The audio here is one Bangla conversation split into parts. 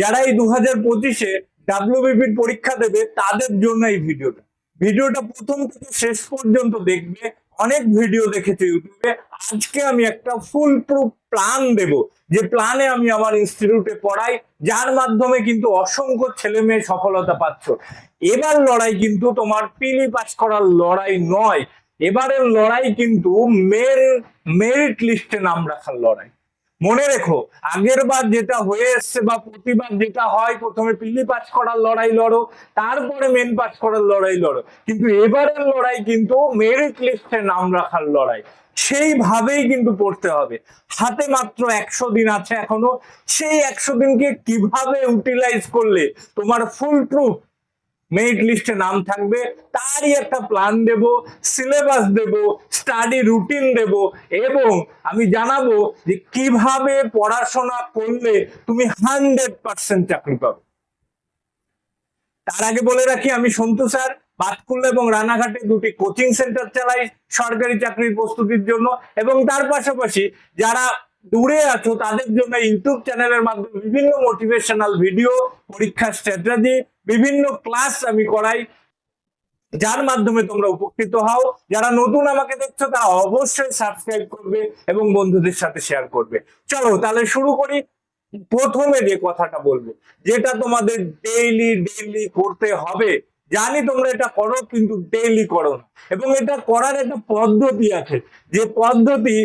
যারা এই দু হাজার পঁচিশে ডাব্লিউবিপির পরীক্ষা দেবে, তাদের জন্য এই ভিডিওটা। ভিডিওটা প্রথম থেকে শেষ পর্যন্ত দেখবে। অনেক ভিডিও দেখেছে ইউটিউবে। আজকে আমি একটা ফুল প্রুফ প্ল্যান দেব। যে প্ল্যানে আমি আমার ইনস্টিটিউটে পড়াই, যার মাধ্যমে কিন্তু অসংখ্য ছেলে মেয়ে সফলতা পাচ্ছ। এবার লড়াই কিন্তু তোমার পিলি পাস করার লড়াই নয়। এবারের লড়াই কিন্তু মের মেরিট লিস্টে নাম রাখার লড়াই। মনে রেখো, আগের বার যেটা হয়ে এসছে বা প্রতিবার যেটা হয়, প্রথমে পিলি পাস করার লড়াই লড়ো, তারপরে মেন পাস করার লড়াই লড়ো। কিন্তু এবারের লড়াই কিন্তু মেরিট লিস্টে নাম রাখার লড়াই। সেইভাবেই কিন্তু পড়তে হবে। হাতে মাত্র একশো দিন আছে এখনও। সেই একশো দিনকে কীভাবে ইউটিলাইজ করলে তোমার ফুল প্রুফ মেরিট লিস্টে নাম থাকবে। তারই একটা প্ল্যান দেব সিলেবাস দেব স্টাডি রুটিন দেব, এবং আমি জানাব যে কীভাবে পড়াশোনা করলে তুমি হান্ড্রেড পার্সেন্ট চাকরি পাবে। তার আগে বলে রাখি, আমি সন্তু স্যার, বাতকুল্লা এবং রানাঘাটে দুটি কোচিং সেন্টার চালাই সরকারি চাকরির প্রস্তুতির জন্য, এবং তার পাশাপাশি যারা দূরে আছো, তাদের জন্য ইউটিউব চ্যানেলের মাধ্যমে বিভিন্ন মোটিভেশনাল ভিডিও পরীক্ষার স্ট্র্যাটেজি বিভিন্ন ক্লাস আমি করাই। যার মাধ্যমে তোমরা উপকৃত হও। যারা নতুন আমাকে দেখছ, তারা অবশ্যই সাবস্ক্রাইব করবে এবং বন্ধুদের সাথে শেয়ার করবে। চলো, তাহলে শুরু করি। প্রথমে যে কথাটা বলব, যেটা তোমাদের ডেইলি ডেইলি করতে হবে জানি তোমরা এটা করো, কিন্তু ডেইলি করো না। এবং এটা করার একটা পদ্ধতি আছে। যে পদ্ধতি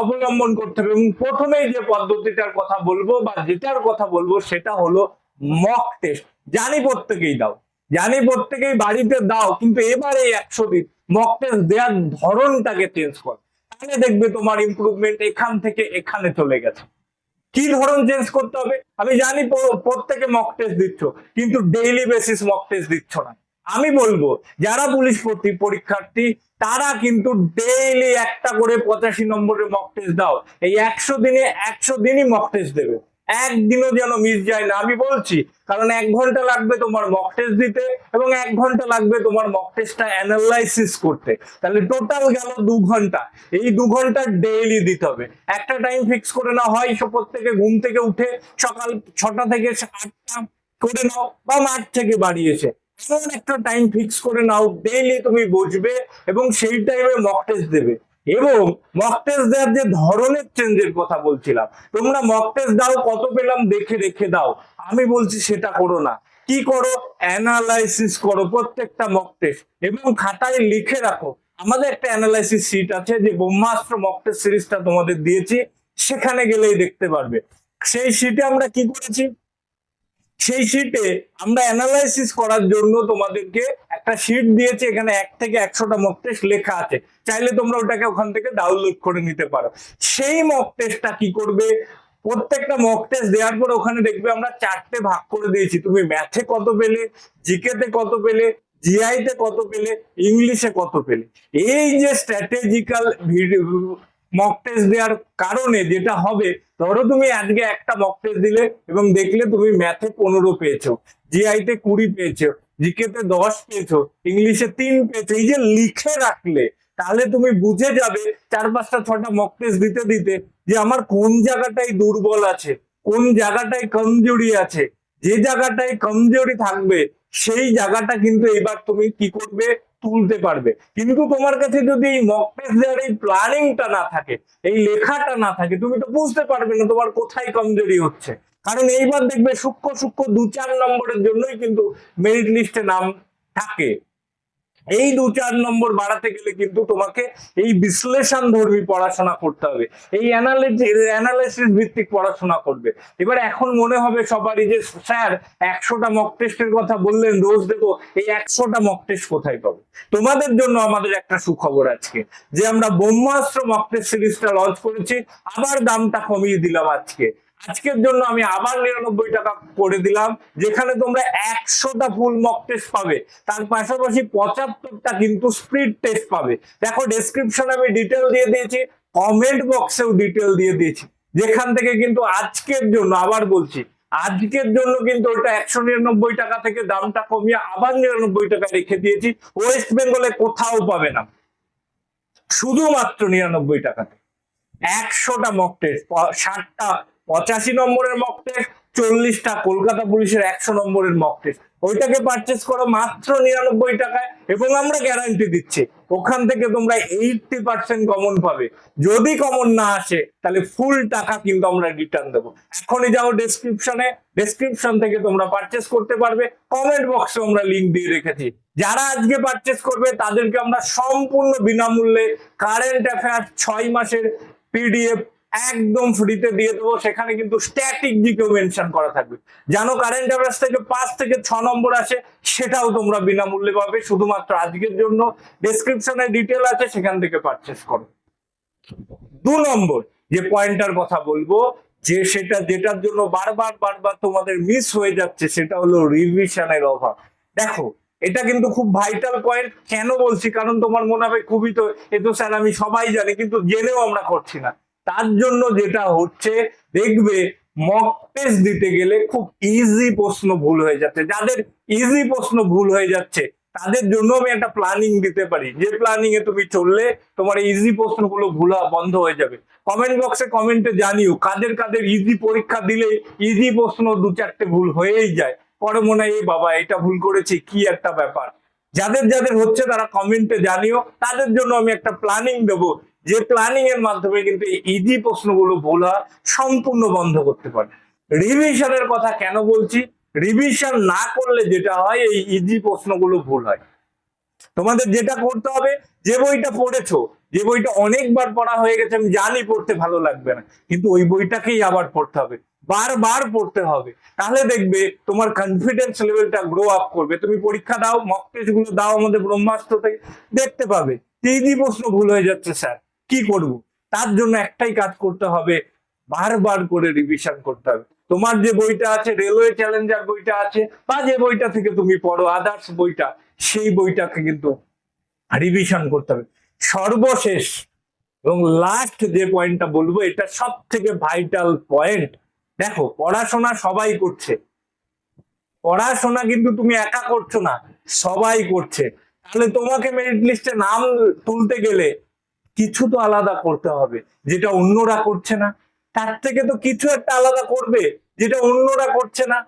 অবলম্বন করতে হবে। এবং প্রথমেই যে পদ্ধতিটার কথা বলব বা যেটার কথা বলব, সেটা হলো মক টেস্ট জানি প্রত্যেকেই দাও। জানি প্রত্যেকেই বাড়িতে দাও, কিন্তু এবারে একশো দিন মক টেস্ট দেওয়ার ধরনটাকে চেঞ্জ কর। তাহলে দেখবে তোমার ইমপ্রুভমেন্ট এখান থেকে এখানে চলে গেছে। কি ধরন চেঞ্জ করতে হবে? আমি জানি প্রত্যেকে মক টেস্ট দিচ্ছ, কিন্তু ডেইলি বেসিস মক টেস্ট দিচ্ছ না। আমি বলব, যারা পুলিশ ভর্তি পরীক্ষার্থী, তারা কিন্তু ডেইলি একটা করে পঁচাশি নম্বরের মক টেস্ট দাও। এই একশো দিনে, একশো দিনই মক টেস্ট দেবে। একদিনও যেন মিস যায় না। আমি বলছি, কারণ এক ঘণ্টা লাগবে তোমার মক টেস্ট দিতে এবং এক ঘণ্টা লাগবে তোমার মক টেস্টটা অ্যানালাইসিস করতে। তাহলে টোটাল গেল দু ঘণ্টা। এই দু ঘণ্টা ডেইলি দিতে হবে। একটা টাইম ফিক্স করে না হয় প্রত্যেকে ঘুম থেকে উঠে সকাল ছটা থেকে আটটা করে নাও বা মাঠ থেকে বাড়িয়েছে। এমন একটা টাইম ফিক্স করে নাও ডেইলি তুমি বুঝবে এবং সেই টাইমে মক টেস্ট দেবে। এবং মক দেওয়ার যে ধরনের চেঞ্জের কথা বলছিলাম, তোমরা মক দাও, কত পেলাম দেখে রেখে দাও। আমি বলছি সেটা করো না। কি করো? অ্যানালাইসিস করো প্রত্যেকটা মক এবং খাতায় লিখে রাখো। আমাদের একটা অ্যানালাইসিস শিট আছে যে ব্রহ্মাস্ত্র মক সিরিজটা তোমাদের দিয়েছি। সেখানে গেলেই দেখতে পারবে। সেই শিটে আমরা কি করেছি? সেই শিটে আমরা অ্যানালাইসিস করার জন্য তোমাদেরকে একটা শিট দিয়েছে, এখানে এক থেকে একশোটা মক টেস্ট লেখা আছে। চাইলে তোমরা ওটাকে ওখান থেকে ডাউনলোড করে নিতে পারো। সেই মক টেস্টটা কি করবে? প্রত্যেকটা মক টেস্ট দেওয়ার পর ওখানে দেখবে আমরা চারটে ভাগ করে দিয়েছি। তুমি ম্যাথে কত পেলে জিকেতে কত পেলে জিআই তে কত পেলে ইংলিশে কত পেলে? এই যে স্ট্র্যাটেজিক্যাল মক টেস্ট দেওয়ার কারণে যেটা হবে, ধরো তুমি আজকে একটা মক টেস্ট দিলে এবং দেখলে তুমি ম্যাথে পনেরো পেয়েছ জিআই তে কুড়ি পেয়েছ জিকে তে দশ পেয়েছ ইংলিশে তিন পেয়েছ, এই যে লিখে রাখলে, তাহলে তুমি বুঝে যাবে চার পাঁচটা ছটা মক টেস্ট দিতে দিতে যে আমার কোন জায়গাটাই দুর্বল আছে, কোন জায়গাটায় কমজোরি আছে, যে জায়গাটায় কমজোরি থাকবে, সেই জায়গাটা কিন্তু এবার তুমি কি করবে তুলতে পারবে। কিন্তু তোমার কাছে যদি এই মক টেস্ট দেওয়ার এই প্ল্যানিংটা না থাকে, এই লেখাটা না থাকে, তুমি তো বুঝতে পারবে না তোমার কোথায় কমজোরি হচ্ছে। কারণ এইবার দেখবে সূক্ষ্ম সূক্ষ্ম দু চার নম্বরের জন্যই কিন্তু মেরিট লিস্টে নাম থাকে। এই দু চার নম্বর বাড়াতে গেলে কিন্তু তোমাকে এই বিশ্লেষণ ধর্মী পড়াশোনা করতে হবে। এই অ্যানালাইসিস ভিত্তিক পড়াশোনা করবে। এবার এখন মনে হবে সবারই যে, স্যার, একশোটা মক টেস্টের কথা বললেন, রোজ দেবো এই একশোটা মক টেস্ট কোথায় পাবো? তোমাদের জন্য আমাদের একটা সুখবর আজকে, যে আমরা ব্রহ্মাস্ত্র মক টেস্ট সিরিজটা লঞ্চ করেছি, আবার দামটা কমিয়ে দিলাম আজকে। আজকের জন্য আমি আবার নিরানব্বই টাকা করে দিলাম, যেখানে তোমরা একশোটা ফুল মক টেস্ট পাবে। তার পাশাপাশি পঁচাত্তরটা কিন্তু স্পিড টেস্ট পাবে। দেখো ডেসক্রিপশন আমি ডিটেল দিয়ে দিয়েছি কমেন্ট বক্সেও ডিটেল দিয়ে দিয়েছি। যেখান থেকে কিন্তু আজকের জন্য আবার বলছি, আজকের জন্য কিন্তু ওটা একশো নিরানব্বই টাকা থেকে দামটা কমিয়ে আবার নিরানব্বই টাকা রেখে দিয়েছি ওয়েস্ট বেঙ্গলে কোথাও পাবে না। শুধুমাত্র নিরানব্বই টাকাতে। একশোটা মক টেস্ট ষাটটা পঁচাশি নম্বরের মক টেস্ট চল্লিশটা কলকাতা পুলিশের একশো নম্বরের মক টেস্ট ওইটাকে পারচেস করো মাত্র নিরানব্বই টাকায় এবং আমরা গ্যারান্টি দিচ্ছি। ওখান থেকে তোমরা এইটটি পার্সেন্ট কমন পাবে। যদি কমন না আসে, তাহলে ফুল টাকা কিন্তু আমরা রিটার্ন দেবো। এখনই যাও ডেসক্রিপশনে ডেসক্রিপশন থেকে তোমরা পারচেস করতে পারবে। কমেন্ট বক্সে আমরা লিঙ্ক দিয়ে রেখেছি। যারা আজকে পারচেস করবে, তাদেরকে আমরা সম্পূর্ণ বিনামূল্যে কারেন্ট অ্যাফেয়ার ছয় মাসের পিডিএফ একদম ফ্রিতে দিয়ে দেবো, সেখানে কিন্তু স্ট্যাটিক জিকেও মেনশন করা থাকবে। জানো কারেন্ট অ্যাফেয়ার্স থেকে পাঁচ থেকে ছ নম্বর আসে, সেটাও তোমরা বিনামূল্যে পাবে, শুধুমাত্র আজকের জন্য। ডেসক্রিপশনে ডিটেল আছে, সেখান থেকে পারচেস করো। দু নম্বর, যে পয়েন্টার কথা বলব, যে সেটা যেটার জন্য বারবার বারবার তোমাদের মিস হয়ে যাচ্ছে, সেটা হলো রিভিশনের অভাব। দেখো, এটা কিন্তু খুব ভাইটাল পয়েন্ট কেন বলছি? কারণ তোমার মনে হবে, খুবই তো, এ তো স্যার আমি সবাই জানি, কিন্তু জেনেও আমরা করছি না। তার জন্য যেটা হচ্ছে, দেখবে মক টেস্ট দিতে গেলে খুব ইজি প্রশ্ন ভুল হয়ে যাচ্ছে। যাদের ইজি প্রশ্ন ভুল হয়ে যাচ্ছে, তাদের জন্য আমি একটা প্ল্যানিং দিতে পারি। যে প্ল্যানিং এ তুমি চললে, তোমার ইজি প্রশ্নগুলো ভুল বন্ধ হয়ে যাবে। কমেন্ট বক্সে কমেন্টে জানিও, কাদের কাদের ইজি পরীক্ষা দিলে ইজি প্রশ্ন দু চারটে ভুল হয়েই যায়। পরে মনে হয় এই বাবা, এটা ভুল করেছি, কি একটা ব্যাপার? যাদের যাদের হচ্ছে, তারা কমেন্টে জানিও। তাদের জন্য আমি একটা প্ল্যানিং দেবো যে প্ল্যানিং এর মাধ্যমে কিন্তু ইজি প্রশ্নগুলো ভুল সম্পূর্ণ বন্ধ করতে পারে। রিভিশনের কথা কেন বলছি? রিভিশন না করলে যেটা হয়, এই ইজি প্রশ্নগুলো ভুল হয়। তোমাদের যেটা করতে হবে, যে বইটা পড়েছো, যে বইটা অনেকবার পড়া হয়ে গেছে, আমি জানি পড়তে ভালো লাগবে না, কিন্তু ওই বইটাকেই আবার পড়তে হবে, বারবার পড়তে হবে। তাহলে দেখবে তোমার কনফিডেন্স লেভেলটা গ্রো আপ করবে। তুমি পরীক্ষা দাও মক টেস্টগুলো দাও আমাদের ব্রহ্মাস্ত্র থেকে, দেখতে পাবে। ইজি প্রশ্ন ভুল হয়ে যাচ্ছে, স্যার। কি করব? তার জন্য একটাই কাজ করতে হবে, বারবার করে রিভিশন করতে হবে। তোমার যে বইটা আছে রেলওয়ে চ্যালেঞ্জার বইটা আছে, বা যে বইটা থেকে তুমি পড়ো আদার্স বইটা, সেই বইটাকে কিন্তু রিভিশন করতে হবে। সর্বশেষ এবং লাস্ট যে পয়েন্টটা বলব, এটা সব থেকে ভাইটাল পয়েন্ট দেখো, পড়াশোনা সবাই করছে। পড়াশোনা কিন্তু তুমি একা করছ না, সবাই করছে। তাহলে তোমাকে মেরিট লিস্টে নাম তুলতে গেলে কিছু তো আলাদা করতে হবে, যেটা অন্যরা করছে না। তার থেকে তো কিছু একটা আলাদা করবে, যেটা অন্যরা করছে না।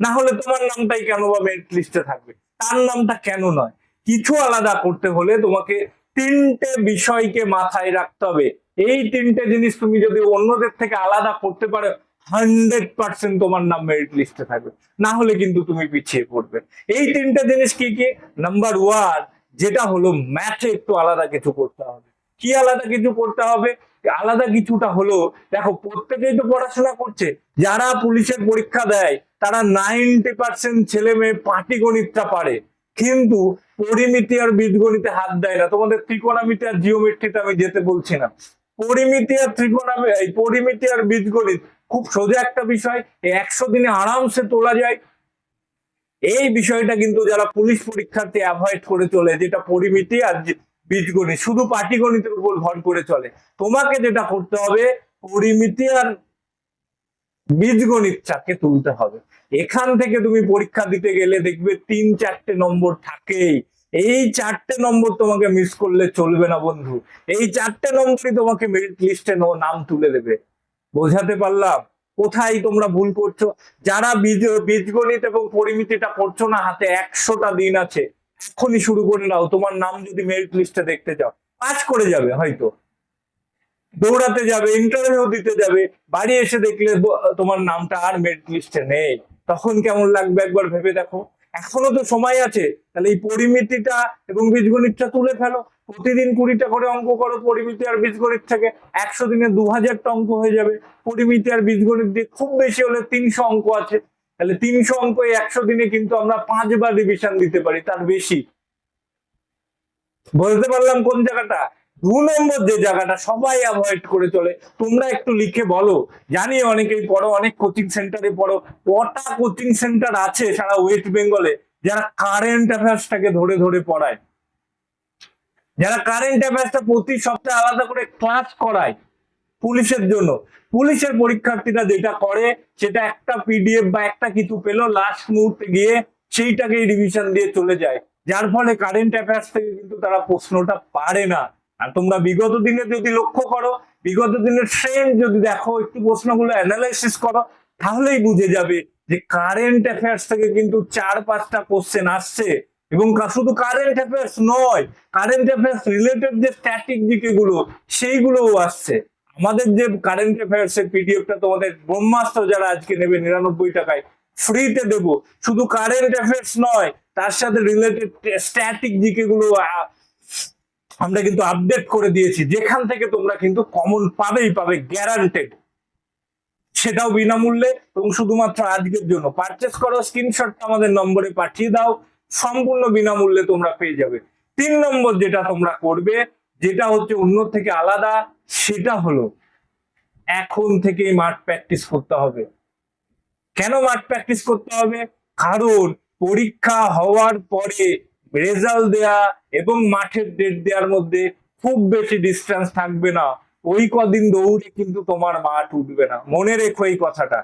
না হলে তোমার নামটাই কেন বা মেরিট লিস্টে থাকবে? তার নামটা কেন নয়? কিছু আলাদা করতে হলে তোমাকে তিনটে বিষয়কে মাথায় রাখতে হবে। এই তিনটে জিনিস তুমি যদি অন্যদের থেকে আলাদা করতে পারো, হান্ড্রেড পার্সেন্ট তোমার নাম মেরিট লিস্টে থাকবে। না হলে কিন্তু তুমি পিছিয়ে পড়বে। এই তিনটে জিনিস কি কি? নাম্বার ওয়ান যেটা হলো ম্যাথে একটু আলাদা কিছু করতে হবে। কি আলাদা কিছু করতে হবে? আলাদা কিছুটা হলো দেখো, প্রত্যেকেই তো পড়াশোনা করছে। যারা পুলিশের পরীক্ষা দেয়, তারা নাইনটি পার্সেন্ট ছেলে মেয়ে পাটিগণিতটা পারে। কিন্তু পরিমিতি আর বীজগণিতে হাত দেয় না। তোমাদের ত্রিকোণামিতি আর জিওমেট্রিতে আমি যেতে বলছি না। পরিমিতি আর ত্রিকোণামি পরিমিতি আর বীজগণিত খুব সোজা একটা বিষয়। একশো দিনে আরামসে তোলা যায়। এই বিষয়টা কিন্তু যারা পুলিশ পরীক্ষার্থী অ্যাভয়েড করে চলে, যেটা পরিমিতি আর বীজগণিত, শুধু পাটিগণিতের উপর ভর করে চলে। তোমাকে যেটা করতে হবে, পরিমিতি আর বীজগণিতটাকে তুলতে হবে। এখান থেকে তুমি পরীক্ষা দিতে গেলে দেখবে তিন চারটে নম্বর থাকেই। এই চারটে নম্বর তোমাকে মিস করলে চলবে না বন্ধু। এই চারটে নম্বরই তোমাকে মেরিট লিস্টে নাম তুলে দেবে। বোঝাতে পারলাম? কোথায় তোমরা ভুল করছ? যারা বীজ, বীজগণিত এবং পরিমিতিটা করছ না, হাতে একশোটা দিন আছে। এখনই শুরু করে নাও। তোমার নাম যদি মেরিট লিস্টে দেখতে যাও পাস করে যাবে হয়তো। দৌড়াতে যাবে ইন্টারভিউ দিতে যাবে, বাড়ি এসে দেখলে তোমার নামটা আর মেরিট লিস্টে নেই। তখন কেমন লাগবে একবার ভেবে দেখো। এখনও তো সময় আছে। তাহলে এই পরিমিতিটা এবং বীজগণিতটা তুলে ফেলো। প্রতিদিন কুড়িটা করে অঙ্ক করো, পরিমিতি আর বীজগণিত থেকে একশো দিনে দু হাজারটা অঙ্ক হয়ে যাবে। পরিমিতি আর বীজগণিত দিয়ে খুব বেশি হলে তিনশো অঙ্ক আছে। তাহলে তিনশো অঙ্ক একশো দিনে কিন্তু আমরা পাঁচবার রিভিশন দিতে পারি, তার বেশি। বলতে পারলাম কোন জায়গাটা? দু নম্বর যে জায়গাটা, সবাই অ্যাভয়েড করে চলে। তোমরা একটু লিখে বলো। জানি অনেকেই পড়ো, অনেক কোচিং সেন্টারে পড়ো। কটা কোচিং সেন্টার আছে সারা ওয়েস্ট বেঙ্গলে যারা কারেন্ট অ্যাফেয়ার্সটাকে ধরে ধরে পড়ায়? যারা কারেন্ট অ্যাফেয়ার্সটা প্রতি সপ্তাহে আলাদা করে ক্লাস করায় পুলিশের জন্য। পুলিশের পরীক্ষার্থীরা যেটা করে, সেটা একটা পিডিএফ বা একটা কিছু পেল লাস্ট মুহূর্তে গিয়ে সেইটাকেই রিভিশন দিয়ে চলে যায়। যার ফলে কারেন্ট অ্যাফেয়ার্স থেকে কিন্তু তারা প্রশ্নটা পারে না। আর তোমরা বিগত দিনে যদি লক্ষ্য করো, বিগত দিনের ট্রেন্ড যদি দেখো, একটু প্রশ্নগুলো অ্যানালাইসিস করো, তাহলেই বুঝে যাবে যে কারেন্ট অ্যাফেয়ার্স থেকে কিন্তু চার পাঁচটা কোশ্চেন আসছে। এবং শুধু কারেন্ট অ্যাফেয়ার্স নয় কারেন্ট অ্যাফেয়ার্স রিলেটেড যে স্ট্যাটিক দিকে গুলো, সেইগুলোও আসছে। আমাদের যে কারেন্ট অ্যাফেয়ার্স এর পিডিএফটা তোমাদের ব্রহ্মাস্ত্র যারা আজকে নেবে নিরানব্বই টাকায় ফ্রিতে দেব। শুধু কারেন্ট অ্যাফেয়ার্স নয়, তার সাথে রিলেটেড স্ট্যাটিক জিকে গুলো আমরা কিন্তু আপডেট করে দিয়েছি। যেখান থেকে তোমরা কিন্তু কমন পাবেই পাবে গ্যারান্টেড সেটাও বিনামূল্যে এবং শুধুমাত্র আজকের জন্য। পারচেস করো স্ক্রিনশটটা আমাদের নম্বরে পাঠিয়ে দাও, সম্পূর্ণ বিনামূল্যে তোমরা পেয়ে যাবে। তিন নম্বর যেটা তোমরা করবে, যেটা হচ্ছে অন্য থেকে আলাদা সেটা হলো এখন থেকেই মাঠ প্র্যাকটিস করতে হবে। কেন মাঠ প্র্যাকটিস করতে হবে? কারণ পরীক্ষা হওয়ার পরে রেজাল্ট দেয়া এবং মাঠের ডেট দেওয়ার মধ্যে খুব বেশি ডিস্টেন্স থাকবে না। ওই কদিন দৌড়ে কিন্তু তোমার মাঠ উঠবে না। মনে রেখো এই কথাটা।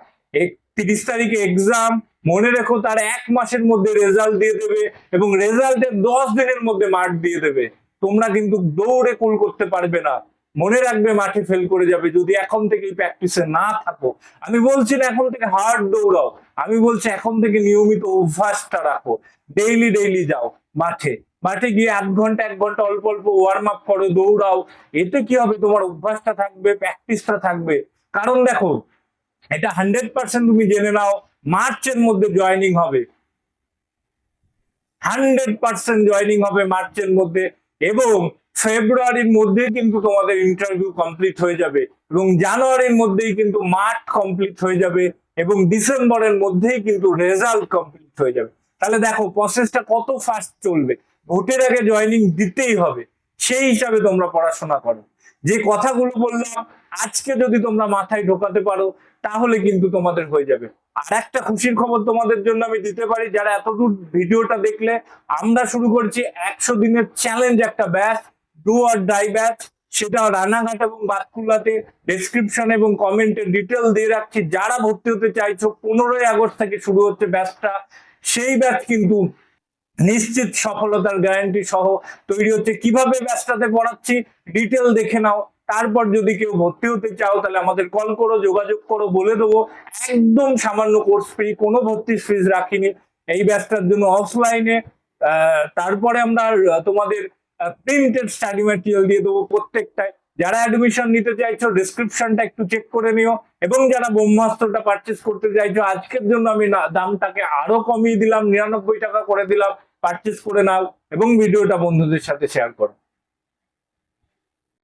তিরিশ তারিখে এক্সাম মনে রেখো তার এক মাসের মধ্যে রেজাল্ট দিয়ে দেবে এবং রেজাল্টের দশ দিনের মধ্যে মাঠ দিয়ে দেবে। তোমরা কিন্তু দৌড়ে কুল করতে পারবে না। মনে রাখবে মাঠে ফেল করে যাবে। যদি এখন থেকে প্র্যাকটিসে না থাকো, আমি বলছি না এখন থেকে হার্ড দৌড়াও। আমি বলছি এখন থেকে নিয়মিত অভ্যাসটা রাখো। ডেইলি ডেইলি যাও মাঠে। মাঠে গিয়ে আধ ঘণ্টা, এক ঘণ্টা অল্প অল্প ওয়ার্ম আপ করো, দৌড়াও। এতে কি হবে? তোমার অভ্যাসটা থাকবে প্র্যাকটিসটা থাকবে। কারণ দেখো, এটা হান্ড্রেড পার্সেন্ট তুমি জেনে নাও, মার্চের মধ্যে জয়েনিং হবে। হান্ড্রেড পার্সেন্ট জয়েনিং হবে মার্চের মধ্যে। এবং ফেব্রুয়ারির মধ্যে কিন্তু তোমাদের ইন্টারভিউ কমপ্লিট হয়ে যাবে এবং জানুয়ারির মধ্যেই কিন্তু মার্চ কমপ্লিট হয়ে যাবে এবং ডিসেম্বরের মধ্যেই কিন্তু রেজাল্ট কমপ্লিট হয়ে যাবে। তাহলে দেখো প্রসেসটা কত ফাস্ট চলবে? ভোটের আগে জয়েনিং দিতেই হবে, সেই হিসাবে তোমরা পড়াশোনা করো। যে কথাগুলো বললাম, আজকে যদি তোমরা মাথায় ঢোকাতে পারো, তাহলে কিন্তু তোমাদের হয়ে যাবে। আর একটা খুশির খবর তোমাদের জন্য আমি দিতে পারি, যারা এতদূর ভিডিওটা দেখলে, আমরা শুরু করছি একশো দিনের চ্যালেঞ্জ একটা batch do or die batch সেটা রানাঘাট এবং বাতকুল্লাতে ডেসক্রিপশন এবং কমেন্টে ডিটেল দিয়ে রাখছি। যারা ভর্তি হতে চাইছো, পনেরোই আগস্ট থেকে শুরু হচ্ছে ব্যাচটা সেই ব্যাচ কিন্তু নিশ্চিত সফলতার গ্যারান্টি সহ তৈরি হচ্ছে। কীভাবে ব্যাচটাতে পড়াচ্ছি ডিটেল দেখে নাও। তারপর যদি কেউ ভর্তি হতে চাও, তাহলে আমাদের কল করো, যোগাযোগ করো, বলে দেবো। একদম সামান্য কোর্স ফি কোনো ভর্তির ফিজ রাখিনি। এই ব্যাচটার জন্য অফলাইনে তারপরে আমরা তোমাদের প্রিন্টেড স্টাডি ম্যাটেরিয়াল দিয়ে দেবো প্রত্যেকটায়। যারা অ্যাডমিশন নিতে চাইছো ডিসক্রিপশনটা একটু চেক করে নিও। এবং যারা ব্রহ্মাস্ত্রটা পারচেস করতে চাইছো, আজকের জন্য আমি দামটাকে আরও কমিয়ে দিলাম, নিরানব্বই টাকা করে দিলাম পারচেস করে নাও এবং ভিডিওটা বন্ধুদের সাথে শেয়ার করো।